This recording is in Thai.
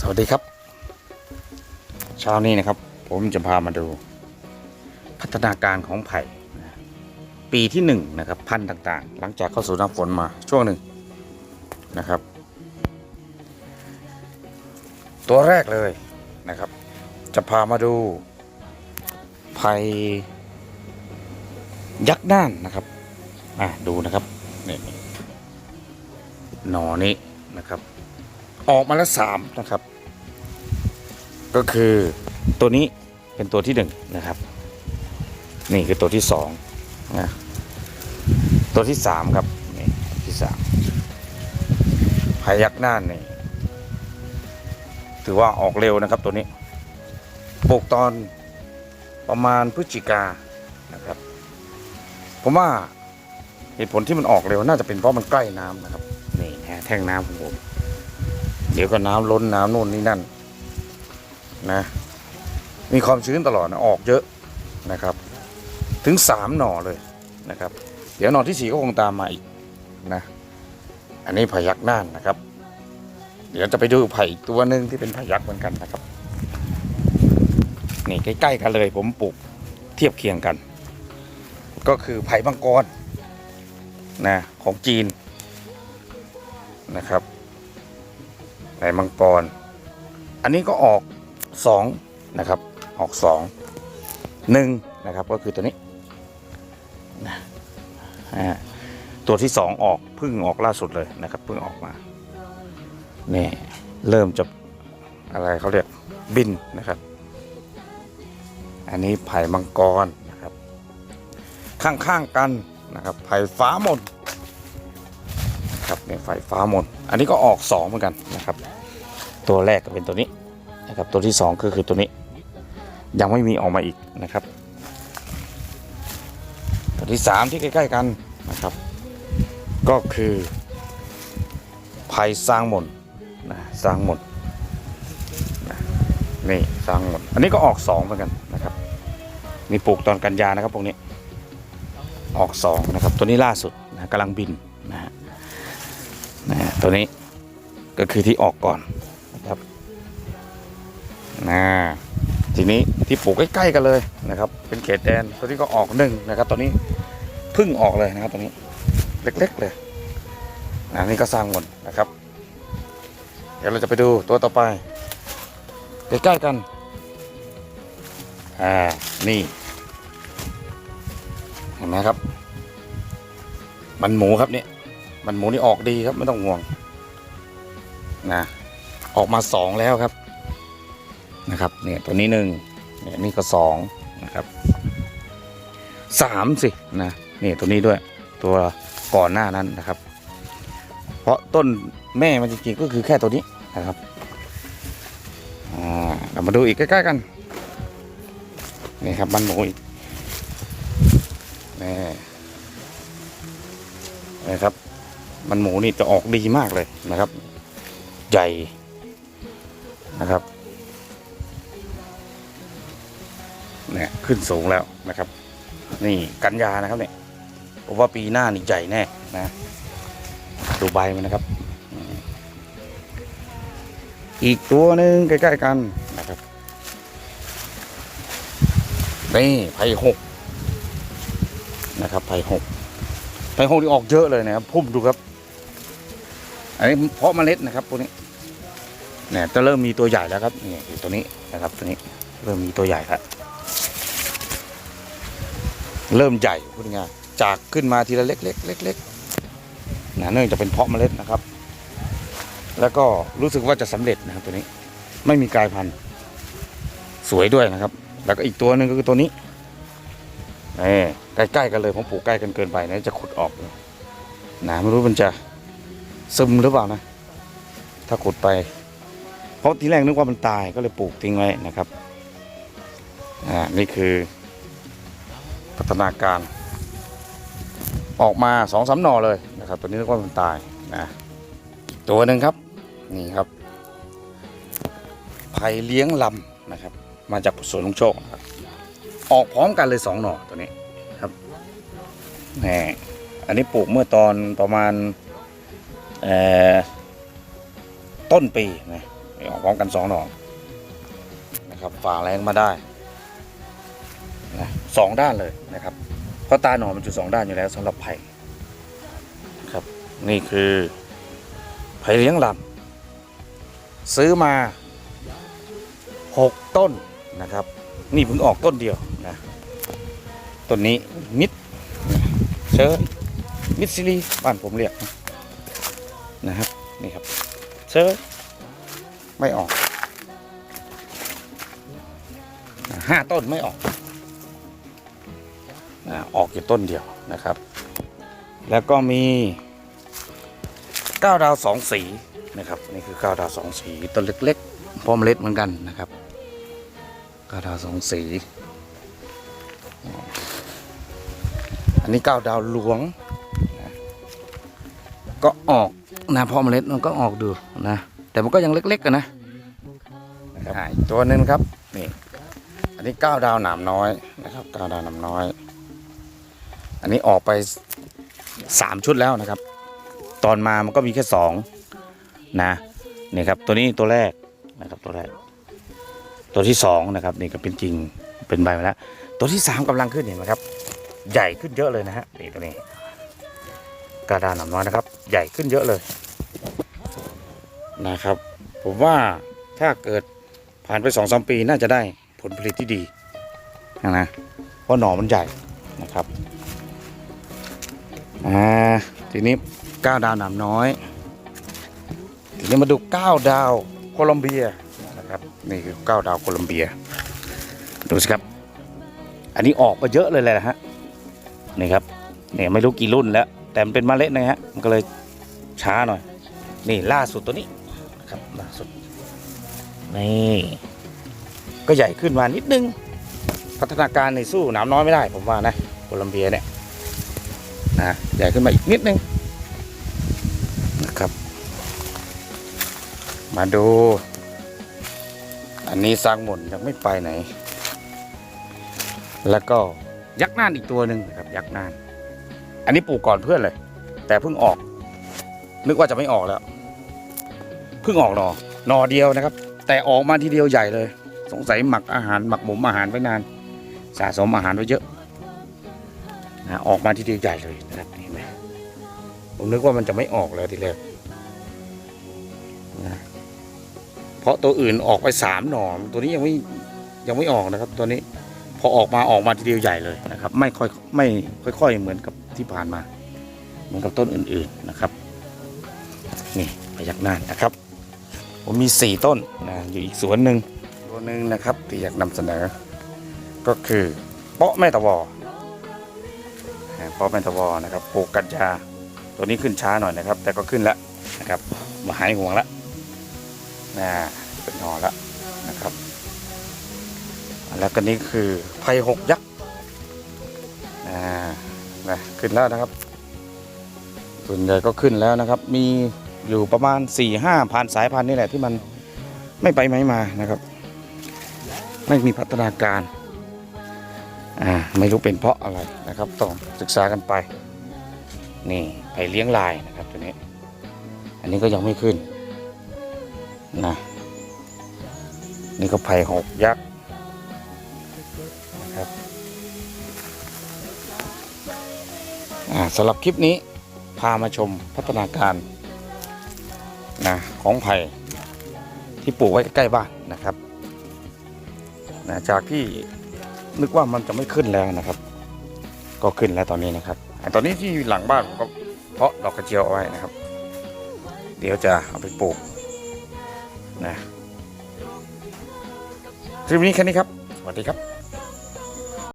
สวัสดีครับ เช้านี้นะครับ ผมจะพามาดู พัฒนาการของไผ่ปีที่หนึ่งนะครับ พันธุ์ต่างๆ หลังจากเข้าสู่หน้าฝนมาช่วงหนึ่งนะครับ ตัวแรกเลยนะครับ จะพามาดูไผ่ยักษ์ด้านนะครับอะดูนะครับนี่หนอนี้นะครับ ออกมาแล้วสามนะครับ ก็คือตัวนี้เป็นตัวที่หนึ่งนะครับ นี่คือตัวที่สองนะตัวที่สามครับนี่ที่สามพายักหน้านี่ถือว่าออกเร็วนะครับตัวนี้ปลูกตอนประมาณพฤศจิกานะครับ ผมว่าเหตุผลที่มันออกเร็วน่าจะเป็นเพราะมันใกล้น้ำนะครับ นี่นะแท่งน้ำของผม เดี๋ยวก็น้ำล้นน้ำนู่นนี่นั่นนะ มีความชื้นตลอดนะออกเยอะนะครับ ถึงสามหน่อเลยนะครับ เดี๋ยวหน่อที่สี่ก็คงตามมาอีกนะ อันนี้พยักน่านนะครับ เดี๋ยวจะไปดูไผ่อีกตัวหนึ่งที่เป็นพยักเหมือนกันนะครับนี่ใกล้ๆกันเลยผมปลูกเทียบเคียงกัน ก็คือไผ่มังกรนะของจีนนะครับ ไผ่มังกร อันนี้ก็ออกสองนะครับ ออกสองหนึ่งนะครับ ก็คือตัวนี้นะตัวที่สองออกพึ่งออกล่าสุดเลยนะครับพิ่งออกมาเนี่เริ่มจะอะไรเขาเรียกบินนะครับ อันนี้ไผ่มังกรนะครับ ข้างๆกันนะครับไผ่ฟ้ามนครับเนี่ยไฟฟ้ามดอันนี้ก็ออกสองเหมือนกันนะครับ ตัวแรกก็เป็นตัวนี้นะครับ ตัวที่สองก็คือตัวนี้ ยังไม่มีออกมาอีกนะครับ ตัวที่สามที่ใกล้ ๆ กันนะครับ ก็คือไผ่สร้างหมนนะสร้างหมนนะนี่สร้างหมนอันนี้ก็ออกสองเหมือนกันนะครับมีปลูกตอนกันยานะครับพวกนี้ออกสองนะครับ ตัวนี้ล่าสุดนะกำลังบินนะฮะนะตัวนี้ก็คือที่ออกก่อน นะทีนี้ที่ปลูกใกล้ๆกันเลยนะครับ เป็นเขตแดนตัวนี้ก็ออกหนึ่งนะครับตัวนี้พึ่งออกเลยนะครับตัวนี้เล็กๆเลยนะนี่ก็สร้างหมดนะครับ เดี๋ยวเราจะไปดูตัวต่อไปใกล้ๆกันอ่านี่เห็นไหมครับ มันหมูครับเนี่ยมันหมูนี่ออกดีครับไม่ต้องห่วงนะออกมาสองแล้วครับ นะครับเนี่ยตัวนี้หนึ่งเนี่ยนี่ก็สองนะครับสามสินะนี่ตัวนี้ด้วยตัวก่อนหน้านั้นนะครับ เพราะต้นแม่มันจริงๆก็คือแค่ตัวนี้นะครับอ่าเรามาดูอีกใกล้ๆกันนี่ครับมันหมูอีกนี่นะครับมันหมูนี่จะออกดีมากเลยนะครับ ใหญ่นะครับ เนี่ยขึ้นสูงแล้วนะครับ นี่กันยานะครับเนี่ยผมว่าปีหน้านี่ใหญ่แน่นะดูใบมันนะครับ อีกตัวหนึ่งใกล้ๆกันนะครับนี่ไผ่หกนะครับไผ่หกไผ่หงที่ออกเยอะเลยนะครับพุ่มดูครับ อันนี้เพาะเมล็ดนะครับพวกนี้เนี่ยจะเริ่มมีตัวใหญ่แล้วครับนี่ตัวนี้นะครับตัวนี้เริ่มมีตัวใหญ่แล้ว เริ่มใหญ่พูดง่ายจากขึ้นมาทีละเล็กเล็กเล็กเล็กนะเนื่องจากเป็นเพาะเมล็ดนะครับ แล้วก็รู้สึกว่าจะสำเร็จนะครับตัวนี้ไม่มีกลายพันธุ์สวยด้วยนะครับ แล้วก็อีกตัวหนึ่งก็คือตัวนี้นี่ใกล้ๆกันเลยผมปลูกใกล้กันเกินไปนะจะขุดออกนะไม่รู้มันจะซึมหรือเปล่านะ ถ้าขุดไป เพราะทีแรกนึกว่ามันตายก็เลยปลูกทิ้งไว้นะครับอ่านี่คือ พัฒนาการ ออกมาสองสามหน่อเลยนะครับ ตัวนี้กว่ามันตายนะตัวหนึ่งครับนี่ครับไผ่เลี้ยงลำนะครับ มาจากสวนลุงโชคนะครับออกพร้อมกันเลยสองหน่อตัวนี้ครับแหมอันนี้ปลูกเมื่อตอนประมาณต้นปีนะออกพร้อมกันสองหน่อนะครับฝ่าแรงมาได้ นะสองด้านเลยนะครับเพราะตาหน่อมันอยู่สองด้านอยู่แล้วสำหรับไผ่ครับ นี่คือไผ่เลี้ยงลำซื้อมาหกต้นนะครับ นี่เพิ่งออกต้นเดียวนะต้นนี้มิดเชิญมิดซิลีบ้านผมเรียกนะครับนี่ครับเชิญไม่ออกห้าต้นไม่ออก ออกอยู่ต้นเดียวนะครับ แล้วก็มีก้าวดาวสองสีนะครับนี่คือก้าวดาวสองสีต้นเล็กๆพร้อมเมล็ดเหมือนกันนะครับก้าวดาวสองสี อันนี้ก้าวดาวหลวงนะก็ออกนะพอเมล็ดมันก็ออกดูนะแต่มันก็ยังเล็กๆกันนะนะครับอ่าอีกตัวหนึงครับนี่อันนี้ก้าวดาวหนามน้อยนะครับก้าวดาวหนามน้อย อันนี้ออกไปสามชุดแล้วนะครับ ตอนมามันก็มีแค่สองนะนี่ครับตัวนี้ตัวแรกนะครับตัวแรก ตัวที่สองนะครับนี่ก็เป็นจริงเป็นใบมาแล้ว ตัวที่สามกำลังขึ้นเห็นไหมครับ ใหญ่ขึ้นเยอะเลยนะฮะนี่ตัวนี้กระดานหนามน้อยนะครับ ใหญ่ขึ้นเยอะเลยนะครับ ผมว่าถ้าเกิดผ่านไปสองสามปีน่าจะได้ผลผลิตที่ดีนะเพราะหน่อมันใหญ่นะครับ อ่าทีนี้ก้าวดาวหนามน้อย ทีนี้มาดูก้าวดาวโคลอมเบียนะครับนี่คือก้าวดาวโคลอมเบีย ดูสิครับ อันนี้ออกมาเยอะเลยแหละฮะนี่ครับเนี่ยไม่รู้กี่รุ่นแล้ว แต่มันเป็นเมล็ดนะฮะมันก็เลยช้าหน่อย นี่ล่าสุดตัวนี้นะครับล่าสุดนี่ก็ใหญ่ขึ้นมานิดนึง พัฒนาการในสู้หนามน้อยไม่ได้ผมว่านะโคลัมเบียเนี่ย นะใหญ่ขึ้นมาอีกนิดนึงนะครับ มาดู อันนี้สร้างหมุนยังไม่ไปไหน แล้วก็ยักษ์น่านอีกตัวหนึ่งนะครับ ยักษ์น่าน อันนี้ปลูกก่อนเพื่อนเลย แต่เพิ่งออก นึกว่าจะไม่ออกแล้วเพิ่งออกหนอหนอเดียวนะครับ แต่ออกมาทีเดียวใหญ่เลย สงสัยหมักอาหารหมักหมมอาหารไว้นาน สะสมอาหารไว้เยอะ นะออกมาทีเดียวใหญ่เลยนะครับเห็นไหมผมนึกว่ามันจะไม่ออกแล้วทีแรกนะเพราะตัวอื่นออกไปสามหน่อตัวนี้ยังไม่ยังไม่ออกนะครับ ตัวนี้พอออกมาออกมาทีเดียวใหญ่เลยนะครับ ไม่ค่อยไม่ค่อย ๆ เหมือนกับที่ผ่านมา เหมือนกับต้นอื่นๆนะครับ นี่พยักหน้านะครับ ผมมีสี่ต้นนะอยู่อีกสวนหนึ่งตัวหนึ่งนะครับที่อยากนำเสนอ ก็คือเปาะแม่ตะวอ นะเปแม่ตะวอนะครับปลูกกัญชาตัวนี้ขึ้นช้าหน่อยนะครับ แต่ก็ขึ้นแล้วนะครับมาหายห่วงแล้วนะเป็นหนอแล้วนะครับ แล้วก็นี่คือไผ่หกยักษ์อ่านะขึ้นแล้วนะครับ ส่วนใหญ่ก็ขึ้นแล้วนะครับ มีอยู่ประมาณ4ี่ห้าพันสายพันธุ์นี่แหละที่มันไม่ไปไม่มานะครับ ไม่มีพัฒนาการ อ่าไม่รู้เป็นเพราะอะไรนะครับ ต้องศึกษากันไป นี่ไผ่เลี้ยงลายนะครับตัวนี้ อันนี้ก็ยังไม่ขึ้นนะนี่ก็ไผ่หกยักษ์อ่าสำหรับคลิปนี้พามาชมพัฒนาการนะของไผ่ที่ปลูกไว้ใกล้ๆบ้านนะครับนะจากที่ นึกว่ามันจะไม่ขึ้นแล้วนะครับ ก็ขึ้นแล้วตอนนี้นะครับตอนนี้ที่หลังบ้านผมก็เพาะดอกกระเจียวเอาไว้นะครับ เดี๋ยวจะเอาไปปลูกนะคลิปนี้แค่นี้ครับสวัสดีครับ